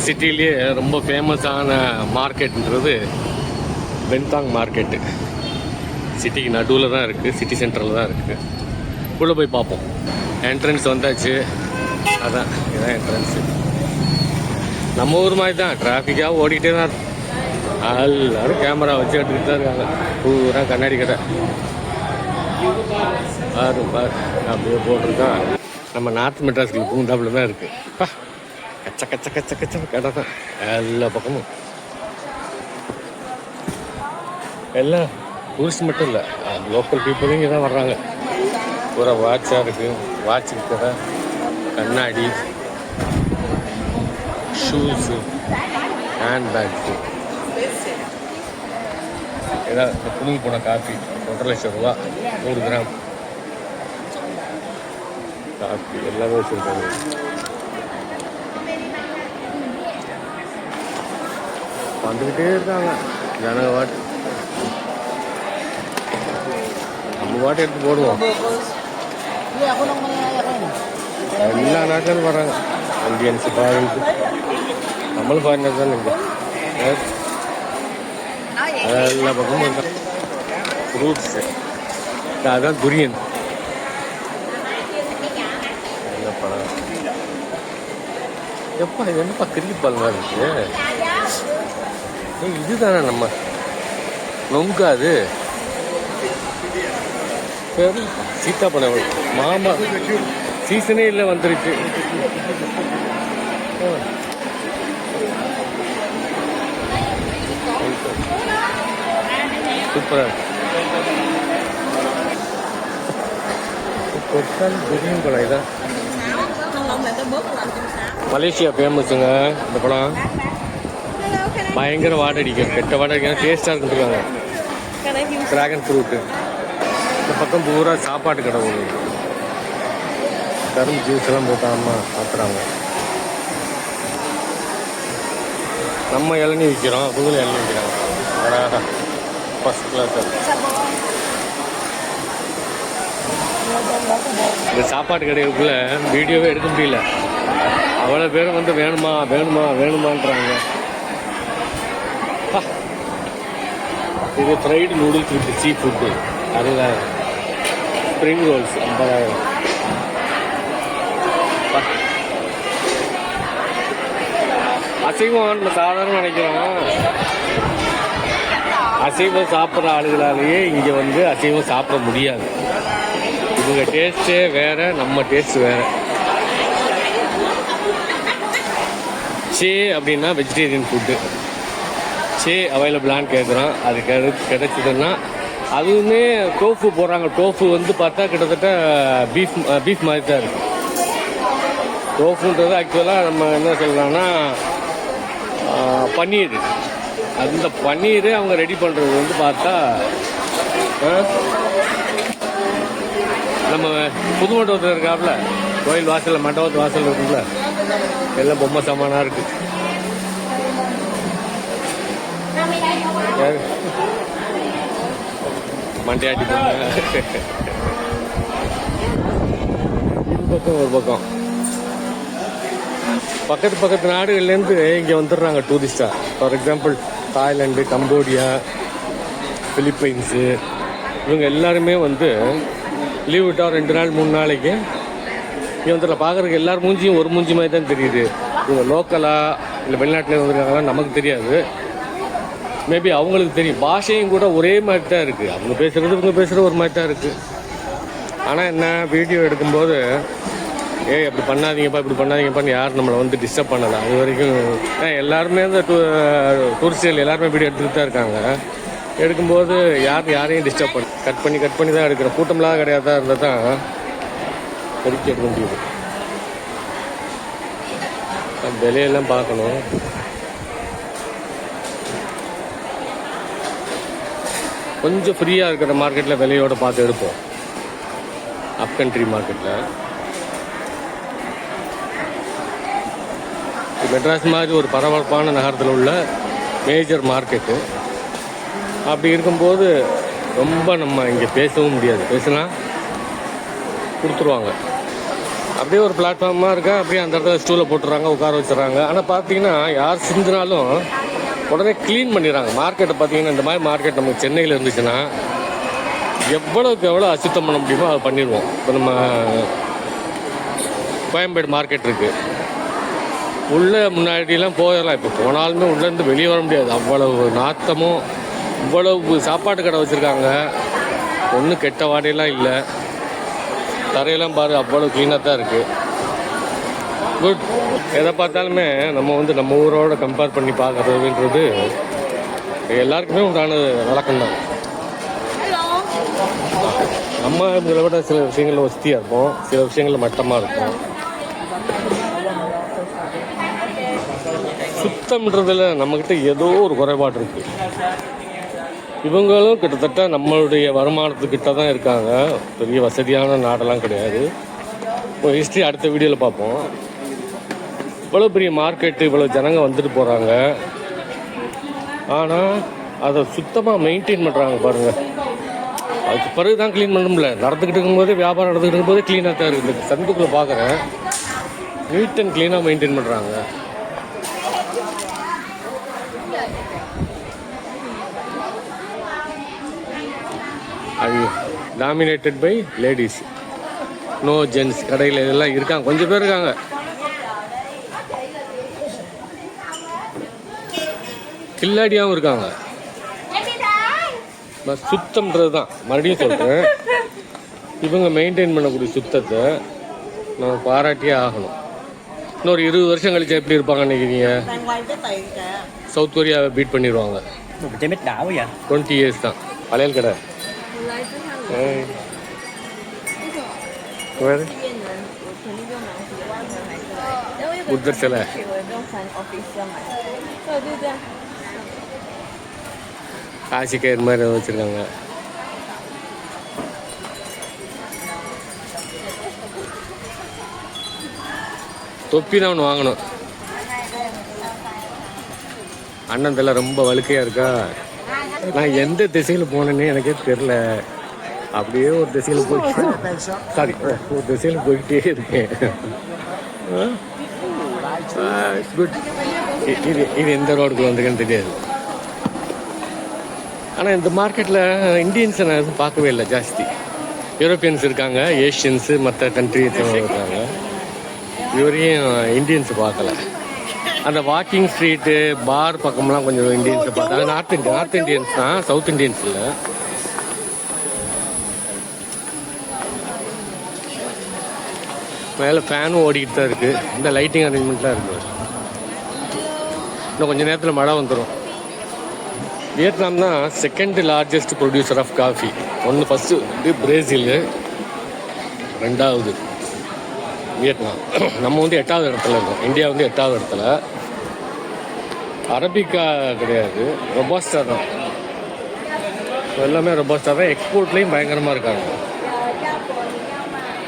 சிட்டிலேயே ரொம்ப ஃபேமஸான மார்க்கெட்ன்றது பென்தாங் மார்க்கெட்டு. சிட்டிக்கு நடுவில் தான் இருக்குது சிட்டி சென்டரில் தான் இருக்குது உள்ளே போய் பார்ப்போம். என்ட்ரன்ஸ் வந்தாச்சு. அதான் இதான் என்ட்ரன்ஸு நம்ம ஊர் மாதிரி தான். டிராஃபிக்காக ஓடிக்கிட்டே தான் இருக்கும் எல்லாரும் கேமரா வச்சு எடுத்துக்கிட்டு தான் இருக்காங்க. பூரா கண்ணாடி கடை. பாரு பாரு. அப்படியே போட்டிருக்கான். நம்ம நார்த் மெட்ராஸ்க்கு பூந்தாப்புல தான் இருக்குது பா. கச்ச கச்ச கச்ச கச்ச கடை தான் எல்லா பக்கமும் எல்லாம் டூரிஸ்ட் மட்டும் இல்லை லோக்கல் பீப்புளும் இங்கே தான் வர்றாங்க பூரா வாட்சாக இருக்குது வாட்ச் இருக்கிற கண்ணாடி ஷூஸு ஹேண்ட்பேக்ஸு ஏதாவது இந்த புழுங்கி போன காஃபி ஒன்றரை லட்சம் ரூபா நூறு கிராம் காஃபி எல்லாமே வச்சுருக்காங்க வந்துக்கிட்டே இருக்காங்க. ஜனங்க வாட்டு நம்ம வாட்டு எடுத்து போடுவோம். எல்லா நாட்டிலும் வராங்க. இந்தியன்ஸ் ஃபாரின்ஸ் நம்மளும் ஃபாரினர் தான் இங்கே. எல்லா பக்கமும் இருக்காங்க ஃப்ரூட்ஸ் அதான் துரியன் எப்பா இது என்னப்பா கிரிக்கெட் பால் மாதிரி இருக்கு. இதுதானே நம்ம? நொங்கா சீத்தா பழம் மாமா சீசனே இல்லை வந்துருச்சு. சூப்பராக சூப்பரா இருக்கு. கொத்தன் பழம் இதான் மலேசியா ஃபேமஸுங்க இந்த படம் பயங்கர வாடை அடிக்கும். கெட்ட வாடை அடிக்கும் டேஸ்டாக இருக்குன்றாங்க ட்ராகன் ஃப்ரூட்டு இந்த பக்கம் பூரா சாப்பாட்டு கடை ஒன்று கரும்பு ஜூஸ் எல்லாம் போட்டு அம்மா சாப்பிட்றாங்க. நம்ம இளநீ விற்கிறோம் அவங்களும் இளநீ விற்கிறாங்க ஃபஸ்ட் கிளாஸ் இந்த சாப்பாட்டு கடைகளுக்குள்ள வீடியோவே எடுக்க முடியல. அவ்வளோ பேரும் வந்து வேணுமா வேணுமா வேணுமான்றாங்க. இது fried noodles with sea food அதில் ஸ்ப்ரிங் ரோல்ஸ் ஐம்பதாயிரம் அசைவம் நம்ம சாதாரண நினைக்கிறோம். அசைவம் சாப்பிட்ற ஆளுகளாலேயே இங்கே வந்து அசைவம் சாப்பிட முடியாது. இவங்க டேஸ்ட்டே வேறு நம்ம டேஸ்ட் வேறு. சே அப்படின்னா வெஜிடேரியன் ஃபுட்டு சே அவைலபிளான்னு கேட்குறோம் அது கிடை கிடைச்சதுன்னா அதுவுமே டோஃபு போடுறாங்க. டோஃபு வந்து பார்த்தா கிட்டத்தட்ட பீஃப் பீஃப் மாதிரி தான் இருக்கு. டோஃபுன்றது ஆக்சுவலாக நம்ம என்ன சொல்லலாம்னா பன்னீர். அந்த பன்னீர் அவங்க ரெடி பண்ணுறது வந்து பார்த்தா ஆ, நம்ம புது மண்டபத்தில் இருக்காப்புல கோயில் வாசலில் மண்டபத்து வாசல் இருக்குல்ல எல்லாம் பொம்மை சாமானாக இருக்குது யாரு? மண்டையாட்டி பக்கம் ஒரு பக்கம். பக்கத்து பக்கத்து நாடுகள்லேருந்து இங்கே வந்துடுறாங்க டூரிஸ்டா for example Thailand Cambodia Philippines இவங்க எல்லாருமே வந்து லீவ் விட்டா ரெண்டு நாள் மூணு நாளைக்கு இங்கே வந்துடல பார்க்குறதுக்கு எல்லார் மூஞ்சியும் ஒரு மூஞ்சி மாதிரி தான் தெரியுது. இவங்க லோக்கலா இல்லை வெளிநாட்டில் வந்துருக்காங்களா நமக்கு தெரியாது. மேபி அவங்களுக்கு தெரியும். பாஷையும் கூட ஒரே மாதிரி தான் இருக்குது அவங்க பேசுகிறது இவங்க பேசுகிறது ஒரு மாதிரி தான் இருக்குது ஆனால் என்ன வீடியோ எடுக்கும்போது ஏய் அப்படி பண்ணாதீங்கப்பா இப்படி பண்ணாதீங்கப்பான்னு யாரும் நம்மளை வந்து டிஸ்டர்ப் பண்ணலை. அது வரைக்கும் ஏன் எல்லாருமே அந்த டூ டூரிஸ்டுகள் எல்லாருமே வீடியோ எடுத்துகிட்டு தான் இருக்காங்க. எடுக்கும்போது யார் யாரையும் டிஸ்டர்ப் பண்ண கட் பண்ணி கட் பண்ணி தான் எடுக்கிறோம். கூட்டம்லாம் கிடையாதா இருந்தால் தான் பெருக்கி எடுக்க முடியுது. விலையெல்லாம் பார்க்கணும். கொஞ்சம் ஃப்ரீயாக இருக்கிற மார்க்கெட்டில் விலையோடு பார்த்து எடுப்போம். அப் கண்ட்ரி மார்க்கெட்டில் மெட்ராஸ் மாதிரி ஒரு பரபரப்பான நகரத்தில் உள்ள மேஜர் மார்க்கெட்டு அப்படி இருக்கும்போது ரொம்ப நம்ம இங்கே பேசவும் முடியாது. பேசினா கொடுத்துருவாங்க. அப்படியே ஒரு பிளாட்ஃபார்மாக இருக்கா அப்படியே அந்த இடத்துல ஸ்டூலை போட்டுறாங்க உட்கார வச்சுறாங்க ஆனால் பார்த்தீங்கன்னா யார் சிந்தினாலும் உடனே க்ளீன் பண்ணிடுறாங்க. மார்க்கெட்டை பார்த்தீங்கன்னா இந்த மாதிரி மார்க்கெட் நமக்கு சென்னையில் இருந்துச்சுன்னா எவ்வளோக்கு எவ்வளோ அசுத்தம் பண்ண முடியுமோ அதை பண்ணிடுவோம். இப்போ நம்ம கோயம்பேடு மார்க்கெட் இருக்குது உள்ளே முன்னாடிலாம் போயிடலாம் இப்போ போனாலுமே உள்ளேருந்து வெளியே வர முடியாது. அவ்வளவு நாத்தமும் இவ்வளவு சாப்பாட்டு கடை வச்சுருக்காங்க. ஒன்றும் கெட்ட வாடையெல்லாம் இல்லை. தரையெல்லாம் பாரு அவ்வளோ க்ளீனாக தான் இருக்குது குட் எதை பார்த்தாலுமே நம்ம வந்து நம்ம ஊரோட கம்பேர் பண்ணி பார்க்குறதுன்றது எல்லாருக்குமே உண்டான வழக்கம் தான். நம்ம இதில் விட சில விஷயங்களில் வசதியாக இருப்போம். சில விஷயங்களில் மட்டமாக இருக்கும் சுத்தம்ன்றதுல நம்மக்கிட்ட ஏதோ ஒரு குறைபாடு இருக்கு. இவங்களும் கிட்டத்தட்ட நம்மளுடைய வருமானத்துக்கிட்ட தான் இருக்காங்க. பெரிய வசதியான நாடெல்லாம் கிடையாது. ஒரு ஹிஸ்ட்ரி அடுத்த வீடியோவில் பார்ப்போம். இவ்வளோ பெரிய மார்க்கெட்டு இவ்வளோ ஜனங்க வந்துட்டு போகிறாங்க ஆனால் அதை சுத்தமாக மெயின்டைன் பண்ணுறாங்க பாருங்கள் அதுக்கு பிறகு தான் க்ளீன் பண்ண முடியல நடந்துக்கிட்டு இருக்கும்போது வியாபாரம் நடந்துக்கிட்டு இருக்கும்போது க்ளீனாக தான் இருக்குது இந்த சந்துக்குள்ளே பார்க்குறேன் நீட் அண்ட் க்ளீனாக மெயின்டைன் பண்ணுறாங்க ஐயோ dominated by ladies no gents கடையில் இதெல்லாம் இருக்காங்க. கொஞ்சம் பேர் இருக்காங்க. கில்லாடியாகவும் இருக்காங்க. நான் சுத்தம்ன்றது தான் மறுபடியும் சொல்கிறேன் இவங்க மெயின்டைன் பண்ணக்கூடிய சுத்தத்தை நம்ம பாராட்டியே ஆகணும். இன்னொரு இருபது வருஷம் கழிச்சு எப்படி இருப்பாங்கன்னு நினைக்கிறீங்க? சவுத் கொரியாவை பீட் பண்ணிடுவாங்க. டுவெண்ட்டி இயர்ஸ் தான். பழையல் கடை. வேறு? புத்தர் சிலை. காசி கயிறு மாதிரி வச்சுருக்காங்க. தொப்பி தான் ஒன்று வாங்கணும். அண்ணன் தலை ரொம்ப வழுக்கையாக இருக்கா? நான் எந்த திசையில் போனேன்னே எனக்கே தெரில அப்படியே ஒரு திசையில் போய் சாரி ஒரு திசையில் போய்கிட்டே இருக்கேன். குட் இது இது எந்த ரோடுக்கு வந்திருக்குன்னு தெரியாது. ஆனால் இந்த மார்க்கெட்டில் இந்தியன்ஸை நான் எதுவும் பார்க்கவே இல்லை ஜாஸ்தி. யூரோப்பியன்ஸ் இருக்காங்க ஏஷியன்ஸு மற்ற கண்ட்ரி இருக்காங்க. இதுவரையும் இந்தியன்ஸ் பார்க்கல. அந்த வாக்கிங் ஸ்ட்ரீட்டு பார் பக்கம்லாம் கொஞ்சம் இந்தியன்ஸை பார்த்தா நார்த் இந்தியன் நார்த் இந்தியன்ஸ் தான் சவுத் இந்தியன்ஸ் இல்லை. மேலே ஃபேனும் ஓடிக்கிட்டு தான் இருக்குது இந்த லைட்டிங் அரேஞ்ச்மெண்ட்லாம் இருக்குது இன்னும் கொஞ்சம் நேரத்தில் மழை வந்துடும் வியட்நாம் தான் second largest producer of coffee ஒன்று ஃபஸ்ட்டு வந்து பிரேசிலு ரெண்டாவது வியட்நாம். நம்ம வந்து எட்டாவது இடத்துல இருக்கோம். இந்தியா வந்து எட்டாவது இடத்துல. அரபிக்கா கிடையாது. ரொபாஸ்டா தான். எல்லாமே ரொபாஸ்டா தான். எக்ஸ்போர்ட்லேயும் பயங்கரமாக இருக்காங்க.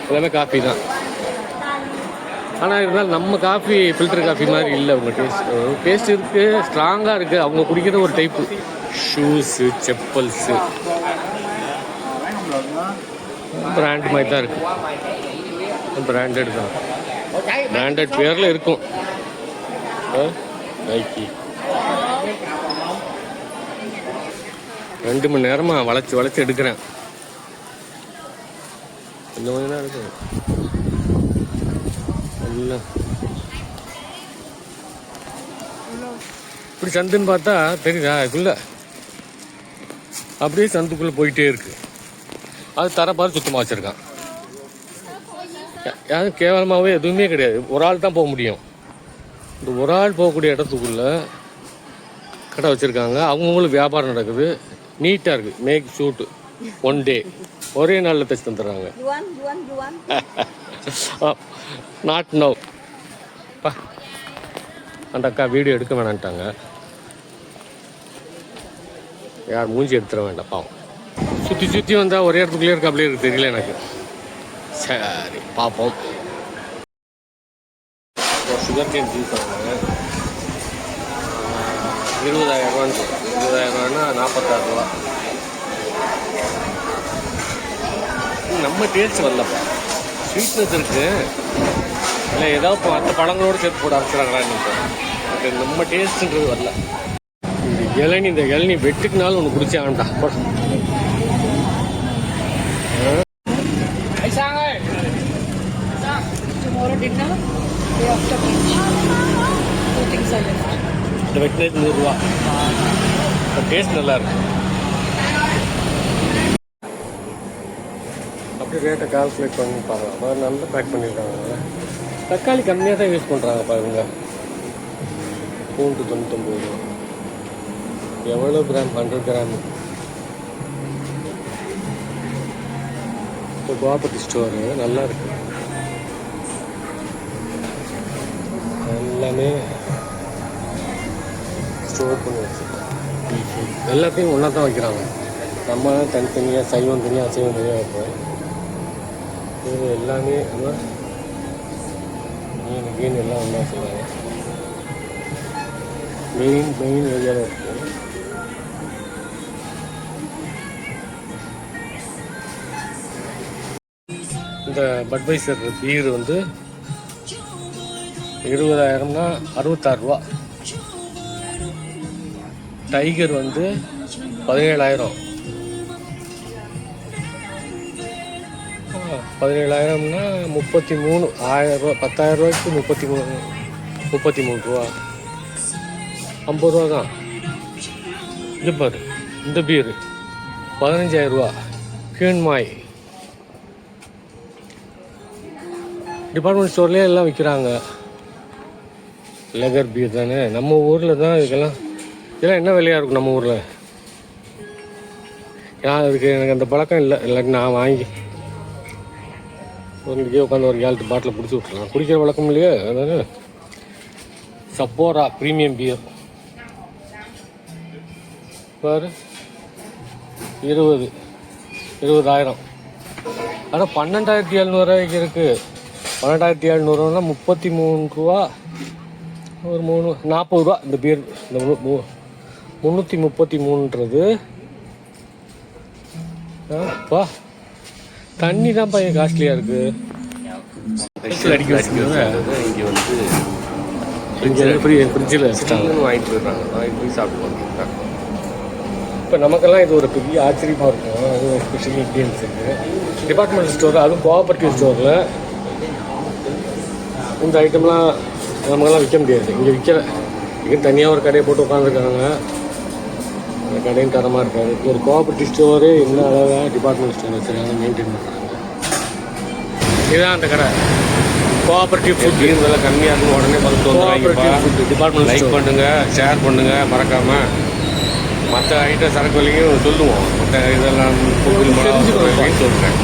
எல்லாமே காஃபி தான். ஆனால் இருந்தாலும் நம்ம காஃபி ஃபில்டர் காஃபி மாதிரி இல்லை அவங்க டேஸ்ட் டேஸ்ட் இருக்குது ஸ்ட்ராங்காக இருக்குது அவங்க குடிக்கிற ஒரு டைப்பு ஷூஸு செப்பல்ஸு பிராண்ட் மாதிரி தான் இருக்குது பிராண்டட் தான். பிராண்டட் பேரில் இருக்கும். நைக்கி ரெண்டு மணி நேரமாக வளைச்சி வளைச்சி எடுக்கிறேன். இந்த மாதிரி தான் இருக்குது எல்லாம் இப்படி சந்துன்னு பார்த்தா தெரியுதா இதுக்குள்ள அப்படியே சந்துக்குள்ளே போயிட்டே இருக்கு. அது தரப்பாரு சுத்தமாக வச்சுருக்கான். யாரும் கேவலமாகவே எதுவுமே கிடையாது. ஒரு ஆள் தான் போக முடியும். இந்த ஒரு ஆள் போகக்கூடிய இடத்துக்குள்ள கடை வச்சுருக்காங்க. அவங்கவுங்களும் வியாபாரம் நடக்குது. நீட்டாக இருக்குது மேக் ஷூட்டு ஒன் டே ஒரே நாளில் தைச்சு தந்துடுறாங்க. Uh, நாட் நோ பா. அந்த அக்கா வீடியோ எடுக்க வேணான்ட்டாங்க யார் மூஞ்சி எடுத்துட வேண்டாம் பாவம். சுற்றி சுற்றி வந்தால் ஒரே இடத்துக்குள்ளே இருக்க அப்படியே இருக்கு தெரியல எனக்கு. சரி பார்ப்போம் சுகர் கேன் ஜூஸ் இருபதாயிரம் ரூபான்னு சொல்றேன். இருபதாயிரம் ரூபான்னா நாற்பத்தாறு ரூபா. நம்ம டேஸ்ட் வரலப்பா. ஸ்வீட்னஸ் இருக்கு இல்லை ஏதோ இப்போ மற்ற பழங்களோடு சேர்த்து போட ஆரம்பிச்சுறாங்களா அது நம்ம டேஸ்ட்ன்றது வரல. இந்த இளநி இந்த இளநி வெட்டுக்குனாலும் ஒன்று குடிச்சே ஆண்டா. இந்த வெட்டினது நூறுரூவா. டேஸ்ட் நல்லா இருக்கு. அப்படி ரேட்டை கால்குலேட் பண்ணி பாருங்க அப்போ நல்லா பேக் பண்ணியிருக்காங்க. தக்காளி கம்மியாக தான் யூஸ் பண்ணுறாங்கப்பா இவங்க. பூண்டு தொண்ணூத்தொம்பது ரூபா எவ்வளோ கிராம் ஹண்ட்ரட் கிராம் இப்போ கோபதி ஸ்டோரு நல்லா இருக்கு. எல்லாமே ஸ்டோர் பண்ணி வச்சுருக்கோம் எல்லாத்தையும் ஒன்றா தான் வைக்கிறாங்க. நம்ம தனித்தனியாக சைவம் தனியாக அசைவம் தனியாக வைப்போம். இது எல்லாமே மீன் மீன் எல்லாம் ஒன்றா சொல்லுவாங்க மெயின் மெயின் ஏரியாவில் இருக்கு. இந்த பட்வைசர் பீர் வந்து இருபதாயிரம்னா அறுபத்தாறு ரூபா. டைகர் வந்து பதினேழாயிரம். பதினேழாயிரம்னா முப்பத்தி மூணு ஆயிரம் ரூபா பத்தாயிரம் ரூபாய்க்கு முப்பத்தி மூணு முப்பத்தி மூணு ரூபா. ஐம்பது ரூபா தான். இது பாரு இந்த பீர். பதினஞ்சாயிரம் ரூபா. கீழ்மாய் டிபார்ட்மெண்ட் ஸ்டோர்லேயே எல்லாம் விற்கிறாங்க லெகர் பீர் தானே. நம்ம ஊரில் தான் இதுக்கெல்லாம் இதெல்லாம் என்ன விலையாக இருக்கும் நம்ம ஊரில்? ஏன்னா அதுக்கு எனக்கு அந்த பழக்கம் இல்லை. இல்லாட்டி நான் வாங்கி இங்கே உட்காந்து ஒரு ஏழு பாட்டில் பிடிச்சி விட்ருலாம் குடிக்கிற வழக்கம் இல்லையே? அதாவது சப்போரா ப்ரீமியம் பியர் பாரு. இருபது. இருபதாயிரம். ஆனால் பன்னெண்டாயிரத்தி எழுநூறுவாய்க்கு இருக்குது பன்னெண்டாயிரத்தி எழுநூறுவா முப்பத்தி மூணு ரூபா ஒரு மூணு நாற்பது ரூபா இந்த பியர் இந்த மு- மு- முந்நூற்றி முப்பத்தி மூணுன்றது பா தண்ணி தான் பையன் காஸ்ட்லியாக இருக்குது அடிக்க வச்சுக்கிறது இங்கே வந்து இங்கே ஃப்ரீ ஃப்ரிட்ஜில் வச்சுட்டாங்க. வாங்கிட்டு போயிடுறாங்க. வாங்கிட்டு போய் சாப்பிட்டு இப்போ நமக்கெல்லாம் இது ஒரு பெரிய ஆச்சரியமாக இருக்கும். அது ஒரு ஸ்பெஷல் இன்க்ரீடியன்ஸ் இருக்குது டிபார்ட்மெண்டல் ஸ்டோர் அதுவும் கோஆபரேட்டிவ் ஸ்டோரில் இந்த ஐட்டம்லாம் நமக்கெல்லாம் விற்க முடியாது. இங்கே விற்கிற இங்கே தனியாக ஒரு கடையை போட்டு உட்காந்துருக்காங்க அந்த கடையும் தரமாக இருக்காது. ஒரு கோஆபரேட்டிவ் ஸ்டோரு என்ன அழகாக டிபார்ட்மெண்ட் ஸ்டோர் வச்சுருக்காங்க மெயின்டைன் பண்ணுறாங்க இதுதான் அந்த கடை. கோஆபரேட்டிவ் ஃபுட் விலை கம்மியாக இருக்கும் உடனே பார்த்து ஃபுட் டிபார்ட்மெண்ட் லைக் ஸ்டோர் பண்ணுங்க ஷேர் பண்ணுங்க மறக்காம. மற்ற ஐட்டம் சரக்கு விலையும் சொல்லுவோம். மற்ற இதெல்லாம். சொல்கிறேன்